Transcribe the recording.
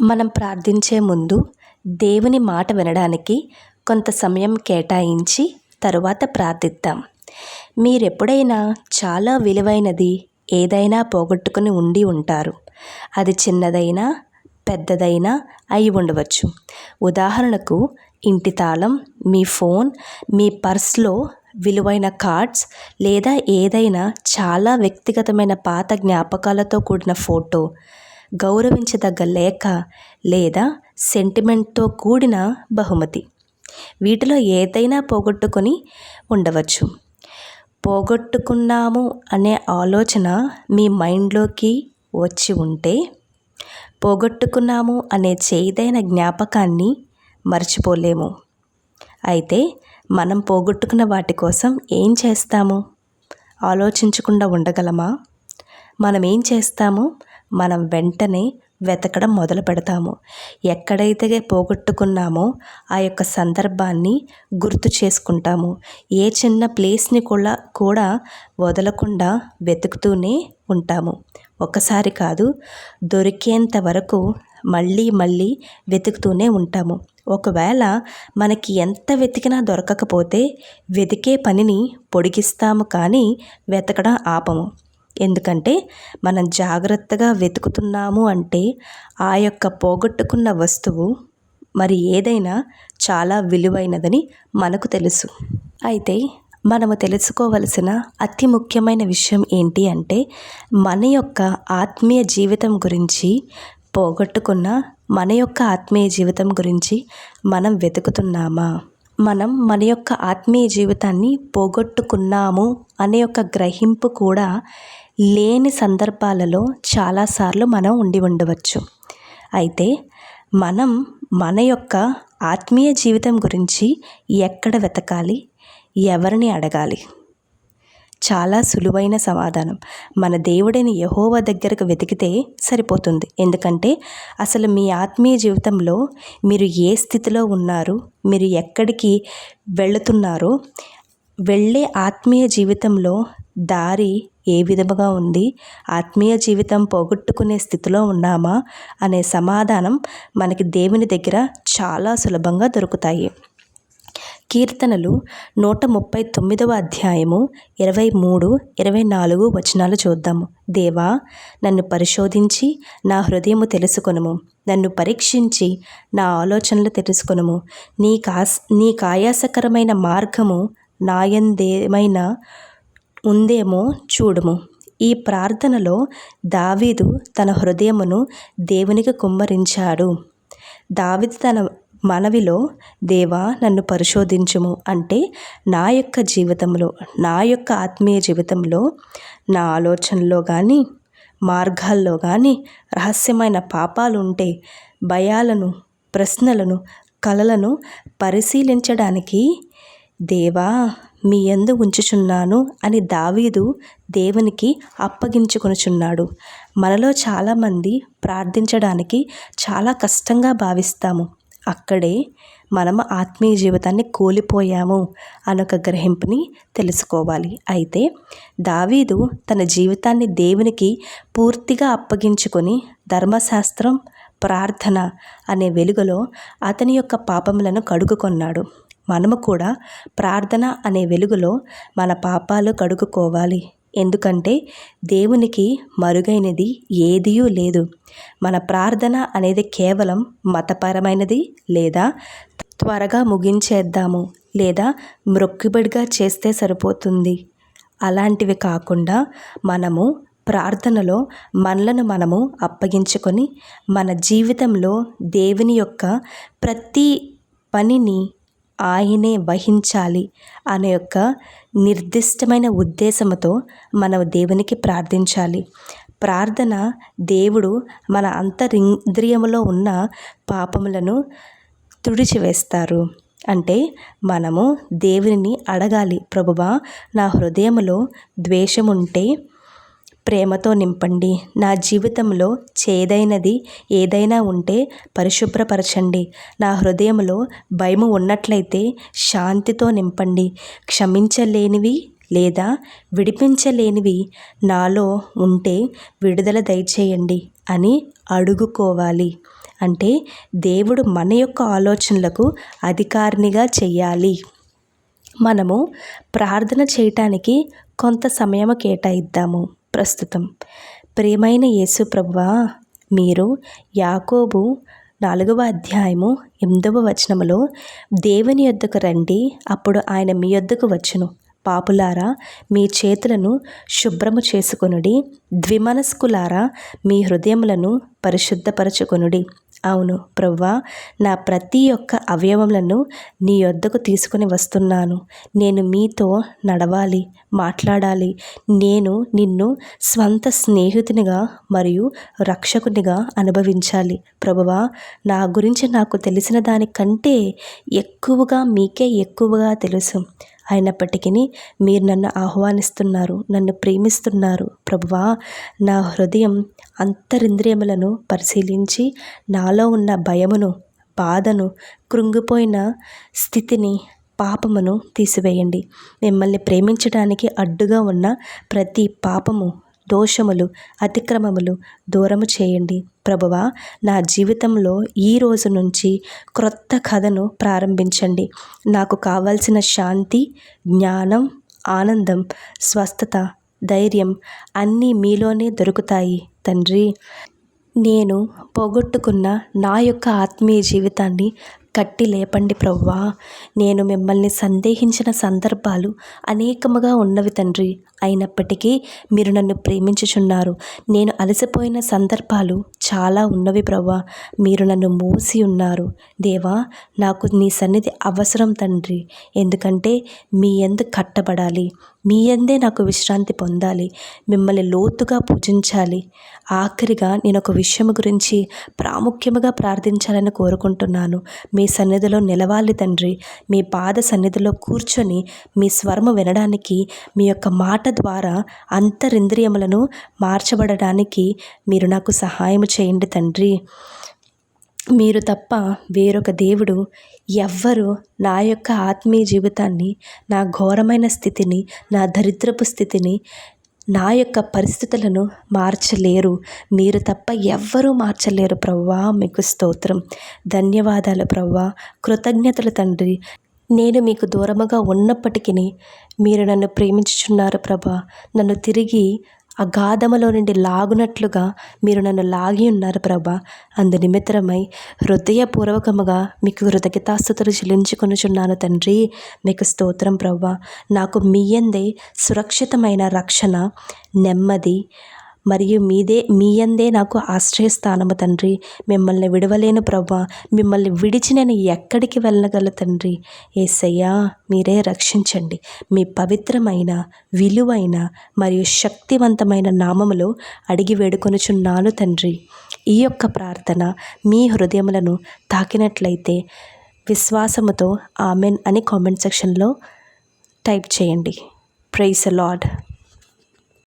మనం ప్రార్థించే ముందు దేవుని మాట వినడానికి కొంత సమయం కేటాయించి తరువాత ప్రార్థిద్దాం. మీరెప్పుడైనా చాలా విలువైనది ఏదైనా పోగొట్టుకుని ఉండి ఉంటారు. అది చిన్నదైనా పెద్దదైనా అయి ఉండవచ్చు. ఉదాహరణకు ఇంటి తాళం మీ ఫోన్ మీ పర్స్లో విలువైన కార్డ్స్ లేదా ఏదైనా చాలా వ్యక్తిగతమైన పాత జ్ఞాపకాలతో కూడిన ఫోటో గౌరవించదగ్గ లేఖ లేదా సెంటిమెంట్తో కూడిన బహుమతి. వీటిలో ఏదైనా పోగొట్టుకొని ఉండవచ్చు. పోగొట్టుకున్నాము అనే ఆలోచన మీ మైండ్లోకి వచ్చి ఉంటే పోగొట్టుకున్నాము అనే చేదైన జ్ఞాపకాన్ని మర్చిపోలేము. అయితే మనం పోగొట్టుకున్న వాటి కోసం ఏం చేస్తాము? ఆలోచించకుండా ఉండగలమా? మనం ఏం చేస్తాము? మనం వెంటనే వెతకడం మొదలు పెడతాము. ఎక్కడైతే పోగొట్టుకున్నామో ఆ యొక్క సందర్భాన్ని గుర్తు చేసుకుంటాము. ఏ చిన్న ప్లేస్ని కూడా కూడా వదలకుండా వెతుకుతూనే ఉంటాము. ఒకసారి కాదు దొరికేంత వరకు మళ్ళీ మళ్ళీ వెతుకుతూనే ఉంటాము. ఒకవేళ మనకి ఎంత వెతికినా దొరకకపోతే వెతికే పనిని పొడిగిస్తాము కానీ వెతకడం ఆపము. ఎందుకంటే మనం జాగ్రత్తగా వెతుకుతున్నాము అంటే ఆ యొక్క పోగొట్టుకున్న వస్తువు మరి ఏదైనా చాలా విలువైనదని మనకు తెలుసు. అయితే మనము తెలుసుకోవలసిన అతి ముఖ్యమైన విషయం ఏంటి అంటే మన యొక్క ఆత్మీయ జీవితం గురించి పోగొట్టుకున్న మన యొక్క ఆత్మీయ జీవితం గురించి మనం వెతుకుతున్నామా? మనం మన యొక్క ఆత్మీయ జీవితాన్ని పోగొట్టుకున్నాము అనే యొక్క గ్రహింపు కూడా లేని సందర్భాలలో చాలాసార్లు మనం ఉండి ఉండవచ్చు. అయితే మనం మన యొక్క ఆత్మీయ జీవితం గురించి ఎక్కడ వెతకాలి? ఎవరిని అడగాలి? చాలా సులువైన సమాధానం. మన దేవుడైన యహోవ దగ్గరకు వెతికితే సరిపోతుంది. ఎందుకంటే అసలు మీ ఆత్మీయ జీవితంలో మీరు ఏ స్థితిలో ఉన్నారు? మీరు ఎక్కడికి వెళుతున్నారో? వెళ్ళే ఆత్మీయ జీవితంలో దారి ఏ విధముగా ఉంది? ఆత్మీయ జీవితం పోగొట్టుకునే స్థితిలో ఉన్నామా? అనే సమాధానం మనకి దేవుని దగ్గర చాలా సులభంగా దొరుకుతాయి. కీర్తనలు నూట ముప్పై తొమ్మిదవ అధ్యాయము ఇరవై మూడు ఇరవై నాలుగు వచనాలు చూద్దాము. దేవా నన్ను పరిశోధించి నా హృదయము తెలుసుకొనుము. నన్ను పరీక్షించి నా ఆలోచనలు తెలుసుకొనుము. నీ కాస్ నీ కాయాసకరమైన మార్గము నాయందేమైనా ఉందేమో చూడుము. ఈ ప్రార్థనలో దావీదు తన హృదయమును దేవునికి కుమ్మరించాడు. దావీదు తన మనవిలో దేవా నన్ను పరిశోధించుము. అంటే నా యొక్క జీవితంలో నా యొక్క ఆత్మీయ జీవితంలో నా ఆలోచనలో కానీ మార్గాల్లో కానీ రహస్యమైన పాపాలు ఉంటే భయాలను ప్రశ్నలను కలలను పరిశీలించడానికి దేవా మీ యందు ఉంచుచున్నాను అని దావీదు దేవునికి అప్పగించుకొనుచున్నాడు. మనలో చాలామంది ప్రార్థించడానికి చాలా కష్టంగా భావిస్తాము. అక్కడే మనము ఆత్మీయ జీవితాన్ని కోల్పోయాము అనొక గ్రహింపుని తెలుసుకోవాలి. అయితే దావీదు తన జీవితాన్ని దేవునికి పూర్తిగా అప్పగించుకొని ధర్మశాస్త్రం ప్రార్థన అనే వెలుగులో అతని యొక్క పాపములను కడుగుకొన్నాడు. మనము కూడా ప్రార్థన అనే వెలుగులో మన పాపాలు కడుగుకోవాలి ఎందుకంటే దేవునికి మరుగైనది ఏదియూ లేదు. మన ప్రార్థన అనేది కేవలం మతపరమైనది లేదా త్వరగా ముగించేద్దాము లేదా మ్రొక్కుబడిగా చేస్తే సరిపోతుంది. అలాంటివి కాకుండా మనము ప్రార్థనలో మనలను మనము అప్పగించుకొని మన జీవితంలో దేవుని యొక్క ప్రతి పనిని ఆయనే వహించాలి అనే యొక్క నిర్దిష్టమైన ఉద్దేశంతో మనం దేవునికి ప్రార్థించాలి. ప్రార్థన దేవుడు మన అంతరింద్రియములో ఉన్న పాపములను తుడిచివేస్తారు. అంటే మనము దేవుని అడగాలి. ప్రభువా నా హృదయములో ద్వేషముంటే ప్రేమతో నింపండి. నా జీవితంలో చేదైనది ఏదైనా ఉంటే పరిశుభ్రపరచండి. నా హృదయంలో భయము ఉన్నట్లయితే శాంతితో నింపండి. క్షమించలేనివి లేదా విడిపించలేనివి నాలో ఉంటే విడుదల దయచేయండి అని అడుగుకోవాలి. అంటే దేవుడు మన యొక్క ఆలోచనలకు అధికారినిగా చెయ్యాలి మనము ప్రార్థన చేయటానికి కొంత సమయం కేటాయిద్దాము. ప్రస్తుతం. ప్రియమైన యేసు ప్రభువా మీరు యాకోబు నాలుగవ అధ్యాయము ఎనిమిదవ వచనములో దేవుని యొద్దకు రండి అప్పుడు ఆయన మీ యొద్దకు వచ్చును. పాపులారా మీ చేతులను శుభ్రము చేసుకొనుడి ద్విమనస్కులారా మీ హృదయములను పరిశుద్ధపరచుకొనుడి. అవును ప్రవ్వా నా ప్రతి ఒక్క అవయవములను నీ యొద్దకు తీసుకుని వస్తున్నాను. నేను మీతో నడవాలి మాట్లాడాలి. నేను నిన్ను స్వంత స్నేహితునిగా మరియు రక్షకునిగా అనుభవించాలి. ప్రభువా నా గురించి నాకు తెలిసిన దానికంటే ఎక్కువగా మీకే ఎక్కువగా తెలుసు. అయినప్పటికీ మీరు నన్ను ఆహ్వానిస్తున్నారు నన్ను ప్రేమిస్తున్నారు. ప్రభువా నా హృదయం అంతరింద్రియములను పరిశీలించి నాలో ఉన్న భయమును బాధను కృంగిపోయిన స్థితిని పాపమును తీసివేయండి. మిమ్మల్ని ప్రేమించడానికి అడ్డుగా ఉన్న ప్రతి పాపము దోషములు అతిక్రమములు దూరము చేయండి. ప్రభువా నా జీవితంలో ఈ రోజు నుంచి క్రొత్త కథను ప్రారంభించండి. నాకు కావాల్సిన శాంతి జ్ఞానం ఆనందం స్వస్థత ధైర్యం అన్నీ మీలోనే దొరుకుతాయి తండ్రి. నేను పోగొట్టుకున్న నా యొక్క ఆత్మీయ జీవితాన్ని కట్టి లేపండి ప్రవ్వా నేను మిమ్మల్ని సందేహించిన సందర్భాలు అనేకముగా ఉన్నవి తండ్రి. అయినప్పటికీ మీరు నన్ను ప్రేమించుచున్నారు. నేను అలసిపోయిన సందర్భాలు చాలా ఉన్నవి ప్రవ్వా. మీరు నన్ను మోసి ఉన్నారు. దేవా నాకు నీ సన్నిధి అవసరం తండ్రి. ఎందుకంటే మీ ఎందు కట్టబడాలి. మీ ఎందే నాకు విశ్రాంతి పొందాలి. మిమ్మల్ని లోతుగా పూజించాలి. ఆఖరిగా నేను ఒక విషయం గురించి ప్రాముఖ్యముగా ప్రార్థించాలని కోరుకుంటున్నాను. మీ సన్నిధిలో నిలవాలి తండ్రి. మీ పాద సన్నిధిలో కూర్చొని మీ స్వరము వినడానికి మీ యొక్క మాట ద్వారా అంతరింద్రియములను మార్చబడడానికి మీరు నాకు సహాయం చేయండి తండ్రి. మీరు తప్ప వేరొక దేవుడు ఎవ్వరు నా యొక్క ఆత్మీయ జీవితాన్ని నా ఘోరమైన స్థితిని నా దరిద్రపు స్థితిని నా యొక్క పరిస్థితులను మార్చలేరు. మీరు తప్ప ఎవ్వరూ మార్చలేరు. ప్రవ్వా మీకు స్తోత్రం. ధన్యవాదాలు ప్రవ్వా. కృతజ్ఞతలు తండ్రి. నేను మీకు దూరముగా ఉన్నప్పటికీ మీరు నన్ను ప్రేమించుచున్నారు ప్రభా. నన్ను తిరిగి అగాధములో నుండి లాగునట్లుగా మీరు నన్ను లాగి ఉన్నారు ప్రభా. అందు నిమిత్తమై హృదయపూర్వకముగా మీకు కృతజ్ఞతాస్థుతులు చెల్లించుకొనుచున్నాను తండ్రి. మీకు స్తోత్రం ప్రభా. నాకు మీయందే సురక్షితమైన రక్షణ నెమ్మది మరియు మీదే మీ అందే నాకు ఆశ్రయస్థానము తండ్రి. మిమ్మల్ని విడవలేను ప్రభా. మిమ్మల్ని విడిచి నేను ఎక్కడికి వెళ్ళగల తండ్రి. ఏసయ్యా మీరే రక్షించండి. మీ పవిత్రమైన విలువైన మరియు శక్తివంతమైన నామములో అడిగి వేడుకొనుచున్నాను తండ్రి. ఈ యొక్క ప్రార్థన మీ హృదయములను తాకినట్లయితే విశ్వాసముతో ఆమెన్ అని కామెంట్ సెక్షన్లో టైప్ చేయండి. Price lord